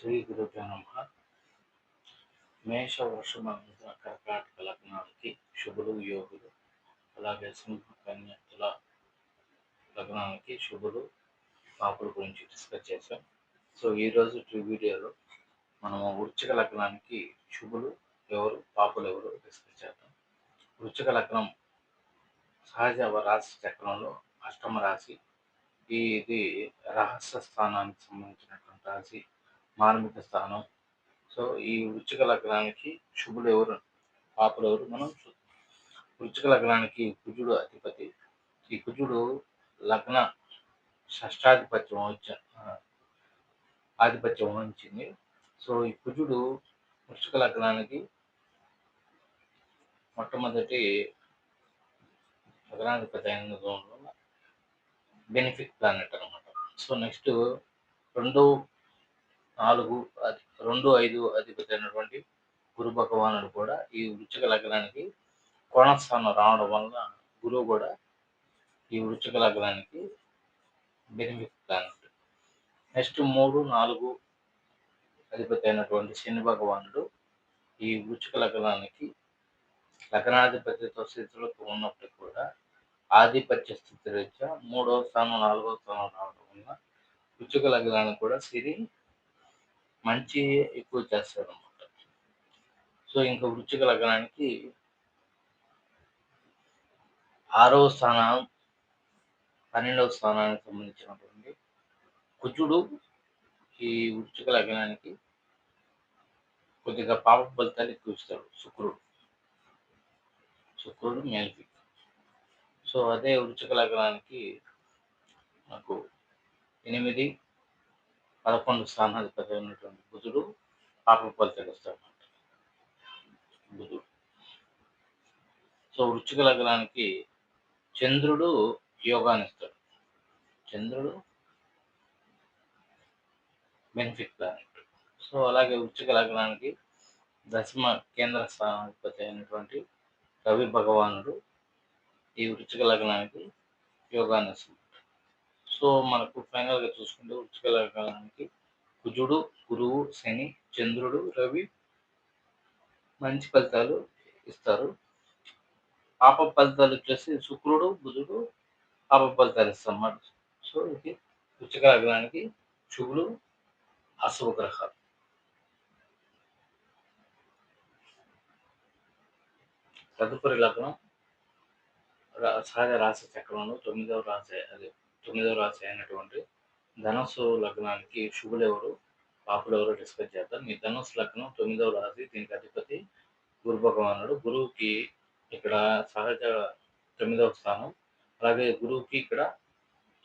శ్రీ గురుభ్యో నమ. మేష వృషభ కర్కాటక లగ్నాలకి శుభులు యోగులు అలాగే సింహ కన్య తుల లగ్నాలకి శుభులు పాపుల గురించి డిస్కస్ చేశాం. సో ఈరోజు ఈ వీడియోలో మనము వృచ్చిక లగ్నానికి శుభులు ఎవరు పాపులు ఎవరు డిస్కస్ చేద్దాం. వృచ్చిక లగ్నం సహజ రాశి చక్రంలో అష్టమ రాశి. ఇది రహస్య స్థానానికి సంబంధించినటువంటి రాశి. మార్మిక స్థానం. సో ఈ వృచ్చిక లగ్నానికి శుభులు ఎవరు? పాపులు ఎవరు? మనం చూద్దాం వృచ్చిక లగ్నానికి కుజుడు అధిపతి. ఈ కుజుడు లగ్న షష్టాధిపత్యం వచ్చ ఆధిపత్యం వహించింది. సో ఈ కుజుడు వృచ్చిక లగ్నానికి మొట్టమొదటి లగ్నాధిపతి అయిన వల్ల బెనిఫిట్ ప్లానెట్ అనమాట సో నెక్స్ట్ రెండో నాలుగు అది రెండు ఐదు అధిపతి గురు భగవానుడు కూడా ఈ వృచ్చిక లగ్నానికి కోణస్థానం రావడం వల్ల గురువు కూడా ఈ వృచ్చిక లగ్నానికి బెనిఫిట్ ప్లానెట్ నెక్స్ట్ మూడు నాలుగు అధిపతి అయినటువంటి శని భగవానుడు ఈ వృచ్చిక లగ్నానికి లగ్నాధిపతితో స్థితులకు ఉన్నప్పటికీ కూడా ఆధిపత్య స్థితి రీత్యా మూడవ స్థానం నాలుగవ స్థానం రావడం వల్ల వృచ్చిక లగ్నానికి కూడా సిరి మంచి ఎక్కువ చేస్తారు అనమాట సో ఇంకా వృచ్చిక లగ్నానికి ఆరవ స్థానం పన్నెండవ స్థానానికి సంబంధించినటువంటి కుజుడు ఈ వృచ్చిక లగ్నానికి కొద్దిగా పాప ఫలితాలు ఎక్కువ ఇస్తాడు శుక్రుడు. శుక్రుడు మేల్ఫిక్ సో అదే వృచ్చిక లగ్నానికి నాకు ఎనిమిది పదకొండు స్థానాధిపతి ఉన్నటువంటి బుధుడు పాప ఫలితాలు ఇస్తాడు బుధుడు. సో వృచ్చిక లగ్నానికి చంద్రుడు యోగాన్ని ఇస్తాడు. చంద్రుడు బెనిఫిట్ ప్లానెట్ సో అలాగే వృచ్చిక లగ్నానికి దశమ కేంద్ర స్థానాధిపతి అయినటువంటి రవి భగవానుడు ఈ వృచ్చిక లగ్నానికి యోగాన్ని ఇస్తుంది సో మనకు ఫైనల్గా చూసుకుంటే వృచ్చిక లగ్నానికి కుజుడు గురువు శని చంద్రుడు రవి మంచి ఫలితాలు ఇస్తారు. పాప ఫలితాలు వచ్చేసి శుక్రుడు బుధుడు పాప ఫలితాలు ఇస్తాం సో ఇది వృచ్చిక లగ్నానికి శుభుడు అశుభ గ్రహాలు తదుపరి లగ్నం సహజ రాశి చక్రంలో తొమ్మిదవ రాశి అది తొమ్మిదవ రాశి అయినటువంటి ధనస్సు లగ్నానికి శుభులు ఎవరు పాపులు ఎవరు డిస్కస్ చేద్దాం. మీ ధనుసు లగ్నం తొమ్మిదవ రాశి దీనికి అధిపతి గురు భగవానుడు. గురువుకి ఇక్కడ సహజ తొమ్మిదవ స్థానం. అలాగే గురువుకి ఇక్కడ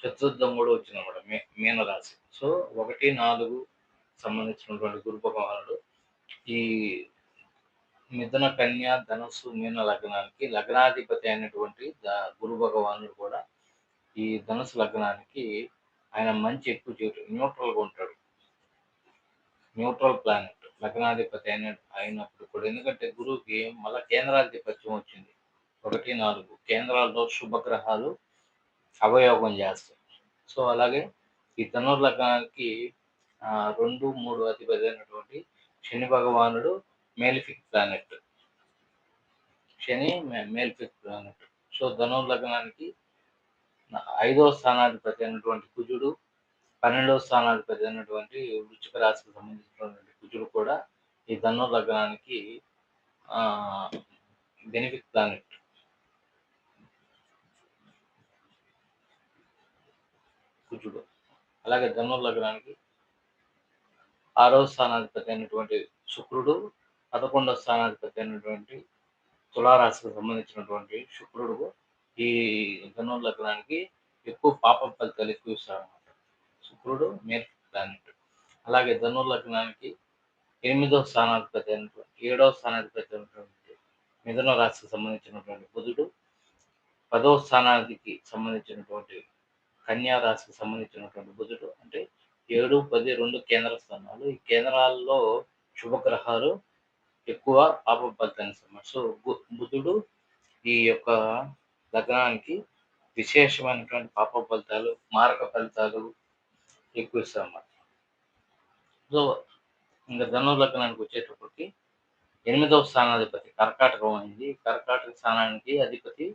చతుర్థం కూడా వచ్చిందన్నమాట మే మీనరాశి సో ఒకటి నాలుగు సంబంధించినటువంటి గురు భగవానుడు ఈ మిథున కన్య ధనుసు మీన లగ్నానికి లగ్నాధిపతి అయినటువంటి గురు భగవానుడు కూడా ఈ ధనుసు లగ్నానికి ఆయన మంచి ఎక్కువ చేయటం న్యూట్రల్గా ఉంటాడు. న్యూట్రల్ ప్లానెట్ లగ్నాధిపతి అయిన అయినప్పుడు కూడా. ఎందుకంటే గురువుకి మళ్ళీ కేంద్రాధిపత్యం వచ్చింది. ఒకటి నాలుగు. కేంద్రాల్లో శుభగ్రహాలు అవయోగం చేస్తాయి. సో అలాగే ఈ ధనుర్ లగ్నానికి రెండు మూడు అధిపతి అయినటువంటి శని భగవానుడు మేలిఫిక్ ప్లానెట్ శని మేలిఫిక్ ప్లానెట్ సో ధనుర్ లగ్నానికి ఐదవ స్థానాధిపతి అయినటువంటి కుజుడు పన్నెండవ స్థానాధిపతి అయినటువంటి వృచ్చిక రాశికి సంబంధించినటువంటి కుజుడు కూడా ఈ ధను లగ్నానికి బెనిఫిట్ ప్లానెట్ కుజుడు. అలాగే ధను లగ్నానికి ఆరవ స్థానాధిపతి అయినటువంటి శుక్రుడు పదకొండవ స్థానాధిపతి అయినటువంటి తులారాశికి సంబంధించినటువంటి శుక్రుడు ఈ ధను లగ్నానికి ఎక్కువ పాప ఫలితాలు ఎక్కువ ఇస్తారన్నమాట. శుక్రుడు మేల్ ప్లానెట్ అలాగే ధను లగ్నానికి ఎనిమిదవ స్థానాధిపతి అయినటువంటి ఏడవ స్థానాధిపతి అయినటువంటి మిథున రాశికి సంబంధించినటువంటి బుధుడు పదవ స్థానానికి సంబంధించినటువంటి కన్యా రాశికి సంబంధించినటువంటి బుధుడు అంటే ఏడు పది రెండు కేంద్ర స్థానాలు. ఈ కేంద్రాల్లో శుభగ్రహాలు ఎక్కువ పాప ఫలితాన్ని సో బుధుడు ఈ యొక్క లగ్నానికి విశేషమైనటువంటి పాప ఫలితాలు మారక ఫలితాలు ఎక్కువ ఇస్తారన్నమాట. సో ఇంకా ధను లగ్నానికి వచ్చేటప్పటికి ఎనిమిదవ స్థానాధిపతి కర్కాటకం అయింది. కర్కాటక స్థానానికి అధిపతి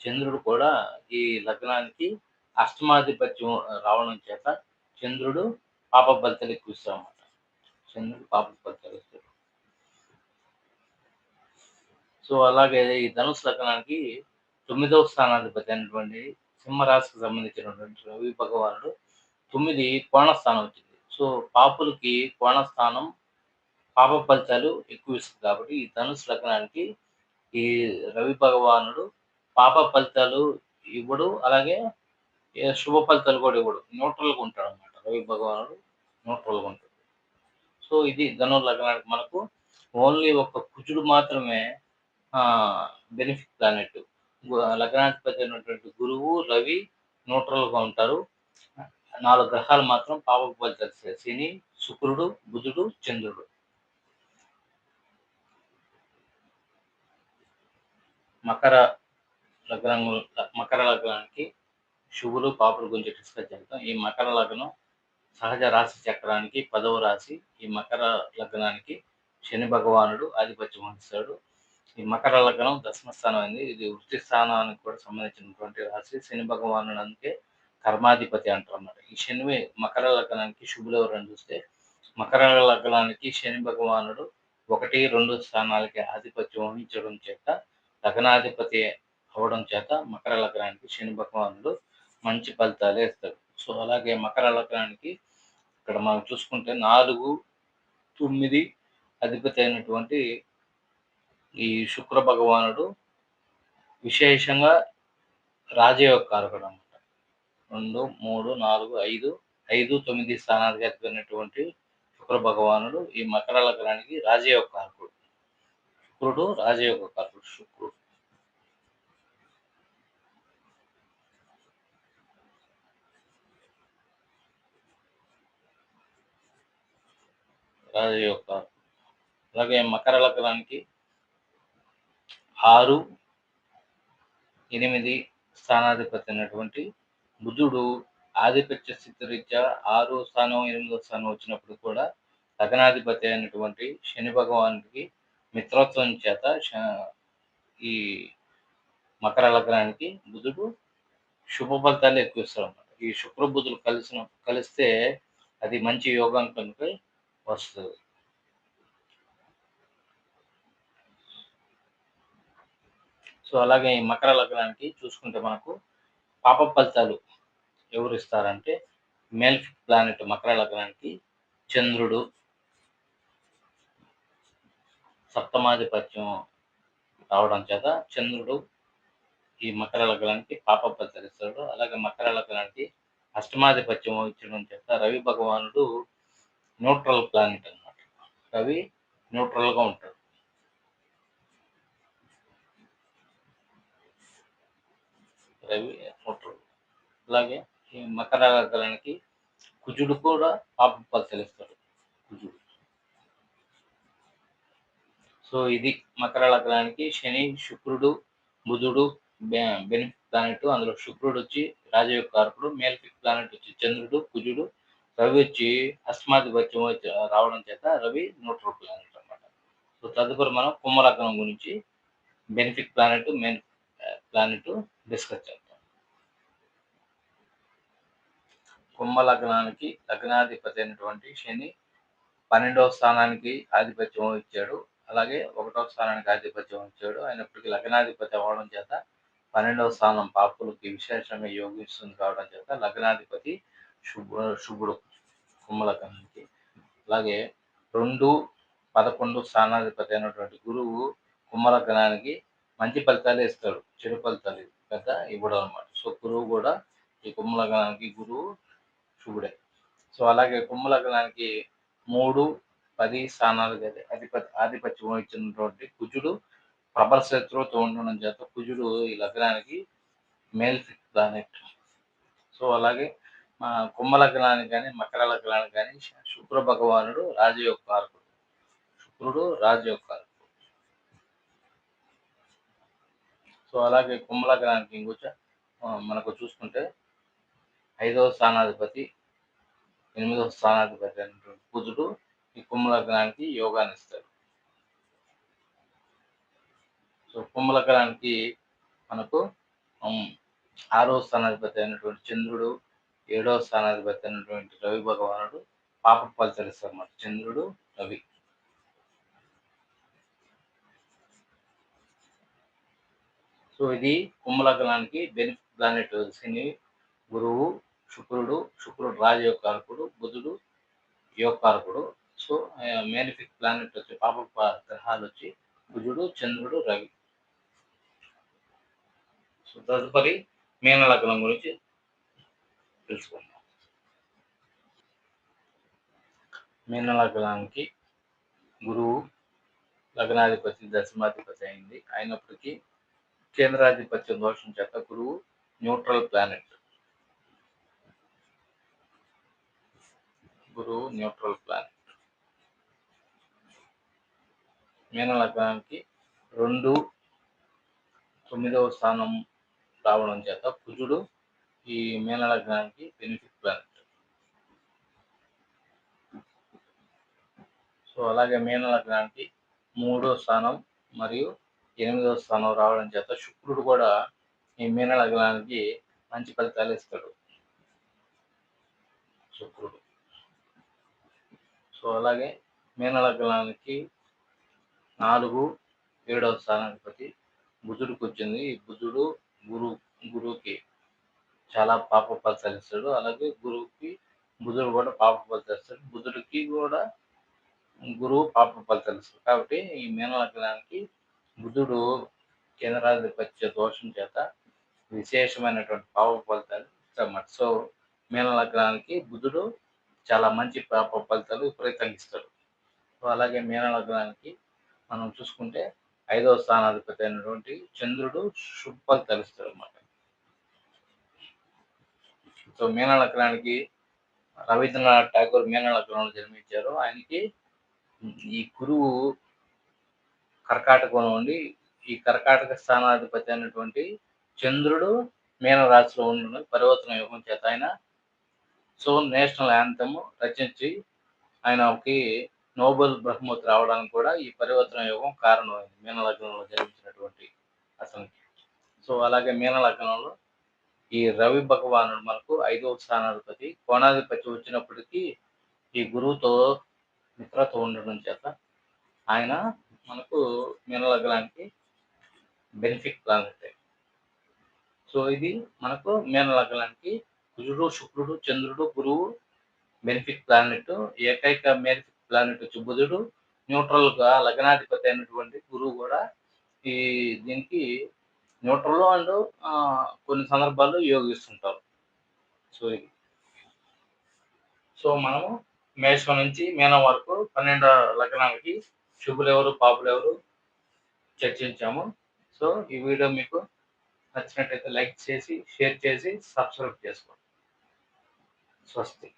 చంద్రుడు కూడా ఈ లగ్నానికి అష్టమాధిపత్యం రావడం చేత చంద్రుడు పాప ఫలితాలు ఎక్కువ ఇస్తామన్నమాట చంద్రుడు పాప బలితలు ఇస్తాడు. సో అలాగే ఈ ధనుసు లగ్నానికి తొమ్మిదవ స్థానాధిపతి అయినటువంటి సింహరాశికి సంబంధించినటువంటి రవి భగవానుడు తొమ్మిది కోణస్థానం వచ్చింది సో పాపులకి కోణస్థానం పాప ఫలితాలు ఎక్కువ ఇస్తుంది కాబట్టి ఈ ధనుసు లగ్నానికి ఈ రవి భగవానుడు పాప ఫలితాలు ఇవ్వడు అలాగే శుభ ఫలితాలు కూడా ఇవ్వడు. న్యూట్రల్గా ఉంటాడు అనమాట రవి భగవానుడు న్యూట్రల్గా ఉంటాడు. సో ఇది ధను లగ్నానికి మనకు ఓన్లీ ఒక కుజుడు మాత్రమే బెనిఫిట్ ప్లానెట్ లగ్నాధిపతి అయినటువంటి గురువు రవి న్యూట్రల్గా ఉంటారు. నాలుగు గ్రహాలు మాత్రం పాప ఫలితాలు శని శుక్రుడు బుధుడు చంద్రుడు. మకర లగ్నం మకర లగ్నానికి శుభులు పాపుల గురించి డిస్కస్ చేద్దాం. ఈ మకర లగ్నం సహజ రాశి చక్రానికి పదవ రాశి. ఈ మకర లగ్నానికి శని భగవానుడు ఆధిపత్యం వహిస్తాడు. ఈ మకర లగ్నం దశమ స్థానం అయింది ఇది వృత్తి స్థానానికి కూడా సంబంధించినటువంటి రాశి. శని భగవానుడు అందుకే కర్మాధిపతి అంటారు అన్నమాట ఈ శని మకర లగ్నానికి శుభులు ఎవరని చూస్తే మకర లగ్నానికి శని భగవానుడు ఒకటి రెండు స్థానాలకి ఆధిపత్యం వహించడం చేత లగ్నాధిపతి అవడం చేత మకర లగ్నానికి శని భగవానుడు మంచి ఫలితాలు ఇస్తాడు సో అలాగే మకర లగ్నానికి ఇక్కడ మనం చూసుకుంటే నాలుగు తొమ్మిది అధిపతి అయినటువంటి ఈ శుక్ర భగవానుడు విశేషంగా రాజయోగ కారకుడు అనమాట రెండు మూడు నాలుగు ఐదు ఐదు తొమ్మిది స్థానానికి ఎత్తుకున్నటువంటి శుక్ర భగవానుడు ఈ మకర లగ్నానికి రాజయోగ కారకుడు. శుక్రుడు రాజయోగ కారకుడు. శుక్రుడు. రాజయోగ కారకుడు. అలాగే మకర లగ్నానికి ఆరు ఎనిమిది స్థానాధిపతి అయినటువంటి బుధుడు ఆధిపత్య స్థితి రీత్యా ఆరు స్థానం ఎనిమిదో స్థానం వచ్చినప్పుడు కూడా లగ్నాధిపతి అయినటువంటి శని భగవానుడికి మిత్రత్వం చేత ఈ మకర లగ్నానికి బుధుడు శుభ ఫలితాలు ఎక్కువ ఇస్తారు ఈ శుక్ర బుధులు కలిసిన కలిస్తే అది మంచి యోగం కనుక వస్తుంది. సో అలాగే ఈ మకర లగ్నానికి చూసుకుంటే మనకు పాప ఫలితాలు ఎవరు ఇస్తారంటే మేల్ ప్లానెట్ మకర లగ్నానికి చంద్రుడు సప్తమాధిపత్యం రావడం చేత చంద్రుడు ఈ మకర లగ్నానికి పాప ఫలితాలు ఇస్తాడు. అలాగే మకర లగ్నానికి అష్టమాధిపత్యం ఇచ్చడం చేత రవి భగవానుడు న్యూట్రల్ ప్లానెట్ అనమాట రవి న్యూట్రల్గా ఉంటాడు. రవి న్యూట్రల్ అలాగే ఈ మకర లగ్నానికి కుజుడు కూడా పాప ఫలితాలు కుజుడు. సో ఇది మకర లగ్నానికి శని శుక్రుడు బుధుడు బెనిఫిట్ ప్లానెట్ అందులో శుక్రుడు వచ్చి రాజయోగ కారకుడు మేల్ఫిక్ ప్లానెట్ వచ్చి చంద్రుడు కుజుడు రవి వచ్చి అస్మాధిపత్యం వచ్చి రావడం చేత రవి న్యూట్రల్ ప్లానెట్ అనమాట సో తదుపరి మనం కుంభలగ్నం గురించి benefic planet main planet discuss చేద్దాం. కుంభ లగ్నానికి లగ్నాధిపతి అయినటువంటి శని పన్నెండవ స్థానానికి ఆధిపత్యం ఇచ్చాడు. అలాగే ఒకటవ స్థానానికి ఆధిపత్యం ఇచ్చాడు. అయినప్పటికీ లగ్నాధిపతి అవ్వడం చేత పన్నెండవ స్థానం పాపులకి విశేషంగా యోగిస్తుంది కావడం చేత లగ్నాధిపతి శుభ శుభుడు కుంభలగ్నానికి అలాగే రెండు పదకొండు స్థానాధిపతి అయినటువంటి గురువు కుంభలగ్నానికి మంచి ఫలితాలు ఇస్తాడు చెడు ఫలితాలు పెద్ద ఇవ్వడం అనమాట సో గురువు కూడా ఈ కుంభలగ్నానికి గురువు శుభుడే. సో అలాగే కుంభలగ్నానికి మూడు పది స్థానాలు కదా అధిపతి ఆధిపత్యం వహించినటువంటి కుజుడు ప్రబల శత్రువుతో ఉండడం చేత కుజుడు ఈ లగ్నానికి మేల్ ప్లానెట్ సో అలాగే మా కుంభలగ్నానికి కానీ మకర లగ్నానికి కానీ శుక్ర భగవానుడు రాజయోగ కారకుడు శుక్రుడు రాజయోగ కారకుడు సో అలాగే కుంభ లగ్నానికి మనకు చూసుకుంటే ఐదవ స్థానాధిపతి ఎనిమిదవ స్థానాధిపతి అయినటువంటి కుజుడు ఈ కుంభలగ్నానికి యోగాన్ని ఇస్తాడు. సో కుంభలగ్నానికి మనకు ఆరో స్థానాధిపతి అయినటువంటి చంద్రుడు ఏడవ స్థానాధిపతి అయినటువంటి రవి భగవానుడు పాప ఫలితాలు ఇస్తారు అన్నమాట చంద్రుడు రవి. సో ఇది కుంభలగ్నానికి బెనిఫిట్ ప్లానెట్ శని గురువు శుక్రుడు శుక్రుడు రాజయోగకారకుడు బుధుడు యోగకారకుడు. సో మేనిఫిక్ ప్లానెట్ వచ్చి పాప గ్రహాలు వచ్చి బుధుడు చంద్రుడు రవి. సో తదుపరి మీనలగ్నం గురించి తెలుసుకుందాం. మీనలగ్నానికి గురువు లగ్నాధిపతి దశమాధిపతి అయింది. అయినప్పటికీ కేంద్రాధిపత్యం దోషం చేత గురువు న్యూట్రల్ ప్లానెట్. గురువు న్యూట్రల్ ప్లానెట్. మీన లగ్నానికి రెండు తొమ్మిదవ స్థానం రావడం చేత కుజుడు ఈ మీన లగ్నానికి బెనిఫిట్ ప్లానెట్ సో అలాగే మీన లగ్నానికి మూడో స్థానం మరియు ఎనిమిదవ స్థానం రావడం చేత శుక్రుడు కూడా ఈ మీన లగ్నానికి మంచి ఫలితాలు ఇస్తాడు. శుక్రుడు. సో అలాగే మీన లగ్నానికి నాలుగు ఏడవ స్థానాధిపతి బుధుడికి వచ్చింది. ఈ బుధుడు గురు గురువుకి చాలా పాప ఫలితాలు ఇస్తాడు. అలాగే గురువుకి బుధుడు కూడా పాప ఫలితాలు ఇస్తాడు. బుధుడికి కూడా గురువు పాప ఫలితాలు ఇస్తాడు. కాబట్టి ఈ మీన లగ్నానికి బుధుడు కేంద్రాధిపత్య దోషం చేత విశేషమైనటువంటి పాప ఫలితాలు ఇస్తామన్నమాట. సో మీన లగ్నానికి బుధుడు చాలా మంచి పాప ఫలితాలు విపరీతంగా ఇస్తాడు. సో అలాగే మీన లగ్నానికి మనం చూసుకుంటే ఐదవ స్థానాధిపతి అయినటువంటి చంద్రుడు శుభ ఫలితాలు ఇస్తాడు అన్నమాట సో మీన లగ్నానికి రవీంద్రనాథ్ ఠాగూర్ మీన లగ్నంలో జన్మించారు. ఆయనకి ఈ గురువు కర్కాటకం ఉండి ఈ కర్కాటక స్థానాధిపతి అయినటువంటి చంద్రుడు మీనరాశిలో ఉండడం పరివర్తన యోగం చేత ఆయన. సో నేషనల్ యాంథమ్ రచించి ఆయనకి నోబెల్ బహుమతి రావడానికి కూడా ఈ పరివర్తన యోగం కారణమైంది మీనలగ్నంలో జన్మించినటువంటి అతనికి. సో అలాగే మీన లగ్నంలో ఈ రవి భగవానుడు మనకు ఐదవ స్థానాధిపతి కోణాధిపతి వచ్చినప్పటికీ ఈ గురువుతో మిత్రత ఉండడం చేత ఆయన మనకు మీన లగ్నానికి బెనిఫిట్ ప్లానెట్ సో ఇది మనకు మీన లగ్నానికి కుజుడు శుక్రుడు చంద్రుడు గురువు బెనిఫిట్ ప్లానెట్ ఏకైక బెనిఫిట్ ప్లానెట్ వచ్చి బుధుడు న్యూట్రల్గా లగ్నాధిపతి అయినటువంటి గురువు కూడా ఈ దీనికి న్యూట్రల్ అండ్ కొన్ని సందర్భాల్లో యోగిస్తుంటారు. సో ఇది. సో మనము మేషం నుంచి మీనం వరకు పన్నెండు లగ్నాలకి శుభులు ఎవరు పాపులు ఎవరు చర్చించాము. సో ఈ వీడియో మీకు నచ్చినట్లయితే లైక్ చేసి షేర్ చేసి సబ్స్క్రైబ్ చేసుకోండి. స్వస్తి.